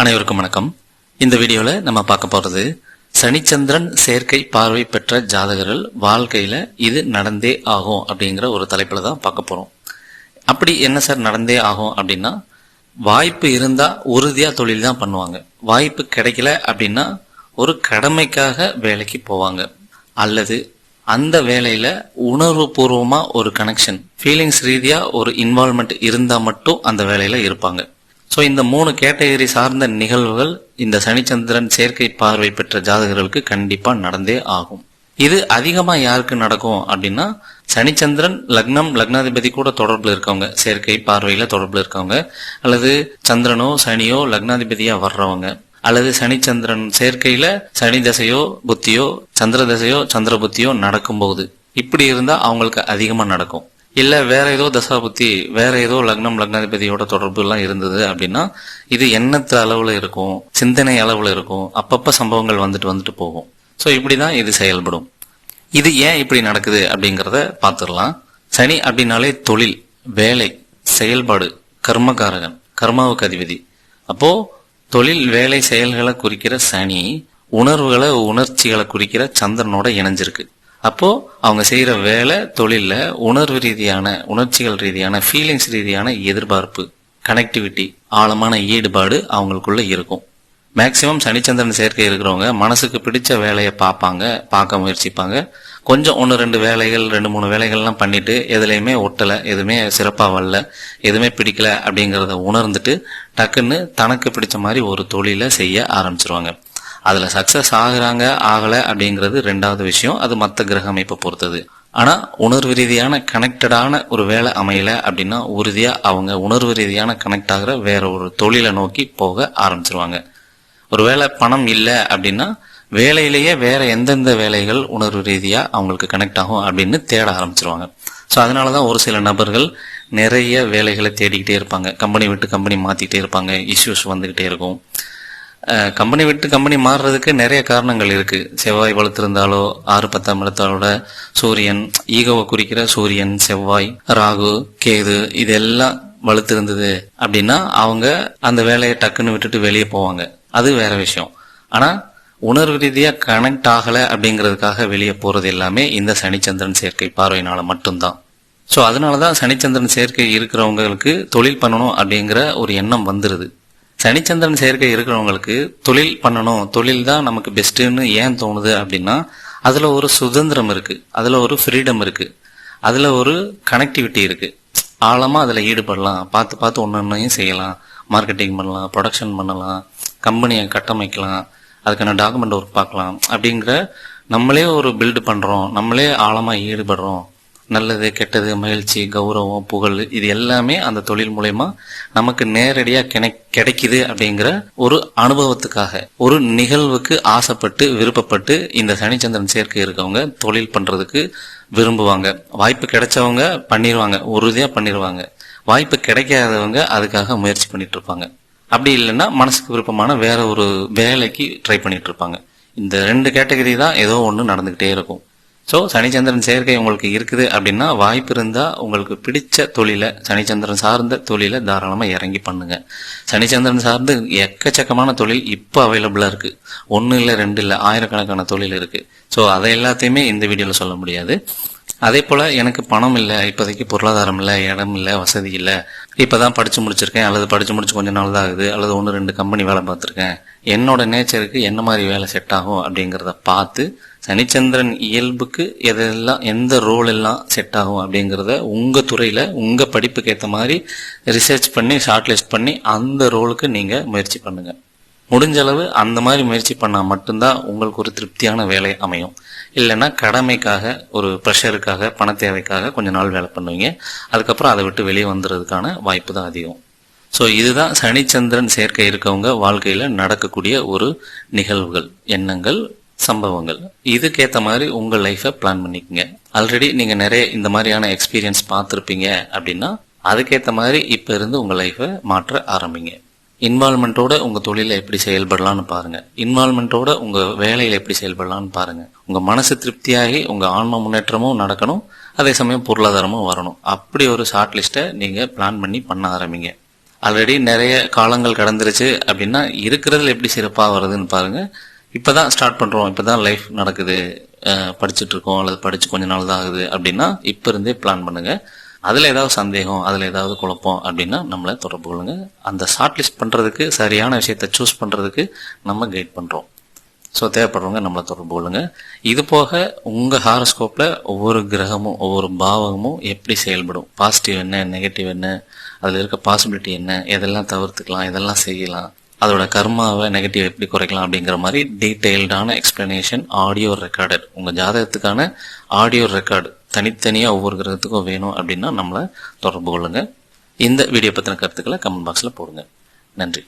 அனைவருக்கும் வணக்கம். இந்த வீடியோவில் நம்ம பார்க்க போகிறது சனிச்சந்திரன் சேர்க்கை பார்வை பெற்ற ஜாதகர்கள் வாழ்க்கையில் இது நடந்தே ஆகும் அப்படிங்கிற ஒரு தலைப்பில் தான் பார்க்க போகிறோம் அப்படி என்ன சார் நடந்தே ஆகும் அப்படின்னா வாய்ப்பு இருந்தால் உறுதியாக தொழில் தான் பண்ணுவாங்க. வாய்ப்பு கிடைக்கல அப்படின்னா ஒரு கடமைக்காக வேலைக்கு போவாங்க. அல்லது அந்த வேலையில் உணர்வு பூர்வமாக ஒரு கனெக்ஷன் ஃபீலிங்ஸ் ரீதியாக ஒரு இன்வால்மெண்ட் இருந்தால் மட்டும் அந்த வேலையில் இருப்பாங்க. ஸோ இந்த மூணு கேட்டகரி சார்ந்த நிகழ்வுகள் இந்த சனிச்சந்திரன் சேர்க்கை பார்வை பெற்ற ஜாதகர்களுக்கு கண்டிப்பா நடந்தே ஆகும். இது அதிகமா யாருக்கு நடக்கும் அப்படின்னா சனிச்சந்திரன் லக்னம் லக்னாதிபதி கூட தொடர்பில் இருக்கவங்க சேர்க்கை பார்வையில தொடர்பில் இருக்கவங்க அல்லது சந்திரனோ சனியோ லக்னாதிபதியா வர்றவங்க அல்லது சனிச்சந்திரன் சேர்க்கையில சனி தசையோ புத்தியோ சந்திர தசையோ சந்திர புத்தியோ நடக்கும்போது இப்படி இருந்தா அவங்களுக்கு அதிகமா நடக்கும். இல்ல வேற ஏதோ தசாபுத்தி வேற ஏதோ லக்னம் லக்னாதிபதியோட தொடர்பு எல்லாம் இருந்தது அப்படின்னா இது எண்ணத்து அளவுல இருக்கும் சிந்தனை அளவுல இருக்கும் அப்பப்ப சம்பவங்கள் வந்துட்டு வந்துட்டு போகும். ஸோ இப்படிதான் இது செயல்படும். இது ஏன் இப்படி நடக்குது அப்படிங்கறத பார்த்துடலாம் சனி அப்படின்னாலே தொழில் வேலை செயல்பாடு கர்மகாரகன் கர்மாவுக்கு அதிபதி. அப்போ தொழில் வேலை செயல்களை குறிக்கிற சனி உணர்வுகளை உணர்ச்சிகளை குறிக்கிற சந்திரனோட இணைஞ்சிருக்கு. அப்போ அவங்க செய்யற வேலை தொழில்ல உணர்வு ரீதியான உணர்ச்சிகள் ரீதியான ஃபீலிங்ஸ் ரீதியான எதிர்பார்ப்பு கனெக்டிவிட்டி ஆழமான ஈடுபாடு அவங்களுக்குள்ள இருக்கும். மேக்சிமம் சனிச்சந்திரன் சேர்க்கை இருக்கிறவங்க மனசுக்கு பிடிச்ச வேலையை பார்ப்பாங்க பார்க்க முயற்சிப்பாங்க. கொஞ்சம் ஒன்று ரெண்டு வேலைகள் ரெண்டு மூணு வேலைகள்லாம் பண்ணிட்டு எதுலையுமே ஒட்டலை எதுவுமே சிறப்பாக வரல எதுவுமே பிடிக்கல அப்படிங்கிறத உணர்ந்துட்டு டக்குன்னு தனக்கு பிடிச்ச மாதிரி ஒரு தொழிலை செய்ய ஆரம்பிச்சிருவாங்க. அதில் சக்ஸஸ் ஆகுறாங்க ஆகலை அப்படிங்கிறது ரெண்டாவது விஷயம். அது மற்ற கிரக அமைப்பை பொறுத்தது. ஆனால் உணர்வு ரீதியான கனெக்டடான ஒரு வேலை அமையல அப்படின்னா உறுதியாக அவங்க உணர்வு ரீதியான கனெக்ட் ஆகிற வேற ஒரு தொழிலை நோக்கி போக ஆரம்பிச்சிருவாங்க. ஒருவேளை பணம் இல்லை அப்படின்னா வேலையிலேயே வேற எந்தெந்த வேலைகள் உணர்வு ரீதியாக அவங்களுக்கு கனெக்ட் ஆகும் அப்படின்னு தேட ஆரம்பிச்சிருவாங்க. ஸோ அதனால தான் ஒரு சில நபர்கள் நிறைய வேலைகளை தேடிக்கிட்டே இருப்பாங்க. கம்பெனி விட்டு கம்பெனி மாற்றிக்கிட்டே இருப்பாங்க. இஷ்யூஸ் வந்துக்கிட்டே இருக்கும். கம்பெனி விட்டு கம்பெனி மாறுறதுக்கு நிறைய காரணங்கள் இருக்கு. செவ்வாய் வளர்த்திருந்தாலோ ஆறு பத்தாம் இடத்தாலோட சூரியன் ஈகோவை குறிக்கிற சூரியன் செவ்வாய் ராகு கேது இதெல்லாம் வலுத்திருந்தது அப்படின்னா அவங்க அந்த வேலையை டக்குன்னு விட்டுட்டு வெளியே போவாங்க. அது வேற விஷயம். ஆனா உணர்வு ரீதியா கனெக்ட் ஆகல அப்படிங்கிறதுக்காக வெளியே போறது எல்லாமே இந்த சனிச்சந்திரன் சேர்க்கை பார்வையினால மட்டும்தான். ஸோ அதனாலதான் சனிச்சந்திரன் சேர்க்கை இருக்கிறவங்களுக்கு தொழில் பண்ணணும் அப்படிங்கிற ஒரு எண்ணம் வந்துருது. சனிச்சந்திரன் சேர்க்கை இருக்கிறவங்களுக்கு தொழில் பண்ணணும். தொழில் தான் நமக்கு பெஸ்ட்டுன்னு ஏன் தோணுது அப்படின்னா அதில் ஒரு சுதந்திரம் இருக்குது அதில் ஒரு ஃப்ரீடம் இருக்குது அதில் ஒரு கனெக்டிவிட்டி இருக்குது ஆழமாக அதில் ஈடுபடலாம். பார்த்து பார்த்து ஒன்று ஒன்றையும் செய்யலாம். மார்க்கெட்டிங் பண்ணலாம் ப்ரொடக்ஷன் பண்ணலாம் கம்பெனியை கட்டமைக்கலாம் அதுக்கான டாக்குமெண்ட் ஒர்க் பார்க்கலாம். அப்படிங்கிற நம்மளே ஒரு பில்டு பண்ணுறோம் நம்மளே ஆழமாக ஈடுபடுறோம். நல்லது கெட்டது மகிழ்ச்சி கௌரவம் புகழ் இது எல்லாமே அந்த தொழில் மூலயமா நமக்கு நேரடியா கிடைக்குது அப்படிங்கிற ஒரு அனுபவத்துக்காக ஒரு நிகழ்வுக்கு ஆசைப்பட்டு விருப்பப்பட்டு இந்த சனிச்சந்திரன் சேர்க்கை இருக்கவங்க தொழில் பண்றதுக்கு விரும்புவாங்க. வாய்ப்பு கிடைச்சவங்க பண்ணிடுவாங்க உறுதியா பண்ணிடுவாங்க வாய்ப்பு கிடைக்காதவங்க அதுக்காக முயற்சி பண்ணிட்டு இருப்பாங்க அப்படி இல்லைன்னா மனசுக்கு விருப்பமான வேற ஒரு வேலைக்கு ட்ரை பண்ணிட்டு இருப்பாங்க இந்த ரெண்டு கேட்டகரி தான் ஏதோ ஒன்று நடந்துகிட்டே இருக்கும். ஸோ சனிச்சந்திரன் சேர்க்கை உங்களுக்கு இருக்குது அப்படின்னா வாய்ப்பு இருந்தா உங்களுக்கு பிடிச்ச தொழிலை சனிச்சந்திரன் சார்ந்த தொழிலை தாராளமாக இறங்கி பண்ணுங்க. சனிச்சந்திரன் சார்ந்து எக்கச்சக்கமான தொழில் இப்போ அவைலபிளாக இருக்கு. ஒன்று இல்லை ரெண்டு இல்லை ஆயிரக்கணக்கான தொழில் இருக்கு. ஸோ அதை எல்லாத்தையுமே இந்த வீடியோவில் சொல்ல முடியாது. அதே போல் எனக்கு பணம் இல்லை இப்போதைக்கு பொருளாதாரம் இல்லை இடம் இல்லை வசதி இல்லை. இப்போ தான் படித்து முடிச்சிருக்கேன். அல்லது படித்து முடிச்சு கொஞ்ச நாள் தான் ஆகுது. அல்லது ஒன்று ரெண்டு கம்பெனி வேலை பார்த்துருக்கேன். என்னோட நேச்சருக்கு என்ன மாதிரி வேலை செட் ஆகும் அப்படிங்கிறத பார்த்து சனிச்சந்திரன் இயல்புக்கு எதெல்லாம் எந்த ரோல் எல்லாம் செட் ஆகும் அப்படிங்கிறத உங்கள் துறையில் உங்கள் படிப்புக்கு ஏற்ற மாதிரி ரிசர்ச் பண்ணி ஷார்ட் லிஸ்ட் பண்ணி அந்த ரோலுக்கு நீங்கள் முயற்சி பண்ணுங்கள் முடிஞ்ச அளவு அந்த மாதிரி முயற்சி பண்ணால் மட்டும்தான் உங்களுக்கு ஒரு திருப்தியான வேலை அமையும். இல்லைன்னா கடமைக்காக ஒரு ப்ரெஷருக்காக பண தேவைக்காக கொஞ்ச நாள் வேலை பண்ணுவீங்க. அதுக்கப்புறம் அதை விட்டு வெளியே வந்துடுறதுக்கான வாய்ப்பு தான் அதிகம். ஸோ இதுதான் சனிச்சந்திரன் சேர்க்கை இருக்கவங்க வாழ்க்கையில் நடக்கக்கூடிய ஒரு நிகழ்வுகள் எண்ணங்கள் சம்பவங்கள். இதுக்கேற்ற மாதிரி உங்கள் லைஃபை பிளான் பண்ணிக்கோங்க. ஆல்ரெடி நீங்கள் நிறைய இந்த மாதிரியான எக்ஸ்பீரியன்ஸ் பார்த்துருப்பீங்க அப்படின்னா அதுக்கேற்ற மாதிரி இப்போ இருந்து உங்கள் லைஃபை மாற்ற ஆரம்பிங்க. இன்வால்மெண்ட்டோட உங்கள் தொழிலில் எப்படி செயல்படலான்னு பாருங்கள் இன்வால்மெண்ட்டோட உங்கள் வேலையில் எப்படி செயல்படலான்னு பாருங்கள் உங்கள் மனசு திருப்தியாகி உங்கள் ஆன்ம முன்னேற்றமும் நடக்கணும். அதே சமயம் பொருளாதாரமும் வரணும். அப்படி ஒரு ஷார்ட் லிஸ்ட்டை நீங்கள் பிளான் பண்ணி பண்ண ஆரம்பிங்க. ஆல்ரெடி நிறைய காலங்கள் கடந்துருச்சு அப்படின்னா இருக்கிறதுல எப்படி சிறப்பாக வருதுன்னு பாருங்கள் இப்போ தான் ஸ்டார்ட் இப்போ தான் லைஃப் நடக்குது. படிச்சுட்டு இருக்கோம் அல்லது படிச்சு கொஞ்ச நாள் தான் ஆகுது அப்படின்னா இப்ப இருந்தே பிளான் பண்ணுங்க. அதுல ஏதாவது சந்தேகம் அதுல ஏதாவது குழப்பம் அப்படின்னா நம்மளை தொடர்பு கொள்ளுங்க. அந்த ஷார்ட் லிஸ்ட் பண்றதுக்கு சரியான விஷயத்தை சூஸ் பண்றதுக்கு நம்ம கைட் பண்றோம். ஸோ தேவைப்படுறவங்க நம்மளை தொடர்பு கொள்ளுங்க. இது போக உங்கள் ஹாரோஸ்கோப்பில் ஒவ்வொரு கிரகமும் ஒவ்வொரு பாவகமும் எப்படி செயல்படும்? பாசிட்டிவ் என்ன நெகட்டிவ் என்ன? அதில் இருக்க பாசிபிலிட்டி என்ன? எதெல்லாம் தவிர்த்துக்கலாம் எதெல்லாம் செய்யலாம்? அதோட கர்மாவை நெகட்டிவ் எப்படி குறைக்கலாம் அப்படிங்கிற மாதிரி டீட்டெயில்டான எக்ஸ்பிளனேஷன் ஆடியோ ரெக்கார்டட் உங்கள் ஜாதகத்துக்கான ஆடியோ ரெக்கார்டு தனித்தனியாக ஒவ்வொரு கிரகத்துக்கும் வேணும் அப்படின்னா நம்மளை தொடர்பு கொள்ளுங்கள் இந்த வீடியோ பத்தின கருத்துக்களை கமெண்ட் பாக்ஸில் போடுங்க. நன்றி.